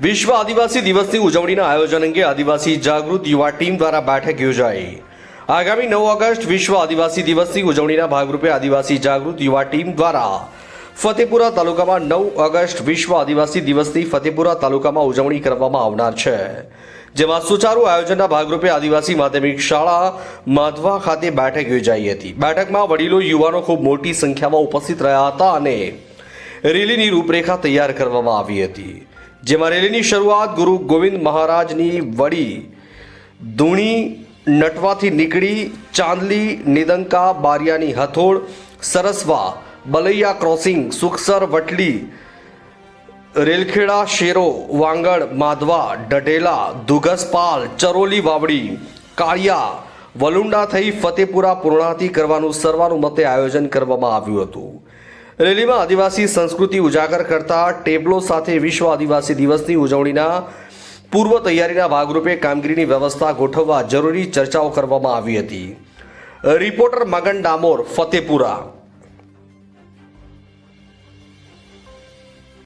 વિશ્વ આદિવાસી દિવસની ઉજવણીના આયોજન અંગે આદિવાસી જાગૃત યુવા ટીમ દ્વારા બેઠક યોજાઈ. આગામી નવ ઓગસ્ટ વિશ્વ આદિવાસી દિવસની ઉજવણીના ભાગરૂપે આદિવાસી જાગૃત યુવા ટીમ દ્વારા ફતેપુરા તાલુકામાં નવ ઓગસ્ટ વિશ્વ આદિવાસી દિવસની ફતેપુરા તાલુકામાં ઉજવણી કરવામાં આવનાર છે. જેમાં સુચારુ આયોજનના ભાગરૂપે આદિવાસી માધ્યમિક શાળા માધવા ખાતે બેઠક યોજાઈ હતી. બેઠકમાં વડીલો યુવાનો ખૂબ મોટી સંખ્યામાં ઉપસ્થિત રહ્યા હતા અને રેલીની રૂપરેખા તૈયાર કરવામાં આવી હતી. જેમાં રેલીની શરૂઆત ગુરુ ગોવિંદ મહારાજની વડી ધૂણી નટવાથી નીકળી, ચાંદલી, નિદંકા, બારિયાની હથોળ સરસવા, બલૈયા ક્રોસિંગ, સુખસર, વટલી, રેલખેડા, શેરો વાંગડ માધવા ઢઢેલા દુગસપાલ ચરોલી વાવડી, કાળિયા, વલુંડા થઈ ફતેપુરા પૂર્ણાહતિ કરવાનું સર્વાનુમતે આયોજન કરવામાં આવ્યું હતું. રેલીમાં આદિવાસી સંસ્કૃતિ ઉજાગર કરતા ટેબલો સાથે વિશ્વ આદિવાસી દિવસની ઉજવણીના પૂર્વ તૈયારીના ભાગરૂપે કામગીરીની વ્યવસ્થા ગોઠવવા જરૂરી ચર્ચાઓ કરવામાં આવી હતી. રિપોર્ટર મગન ડામોર, ફતેપુરા.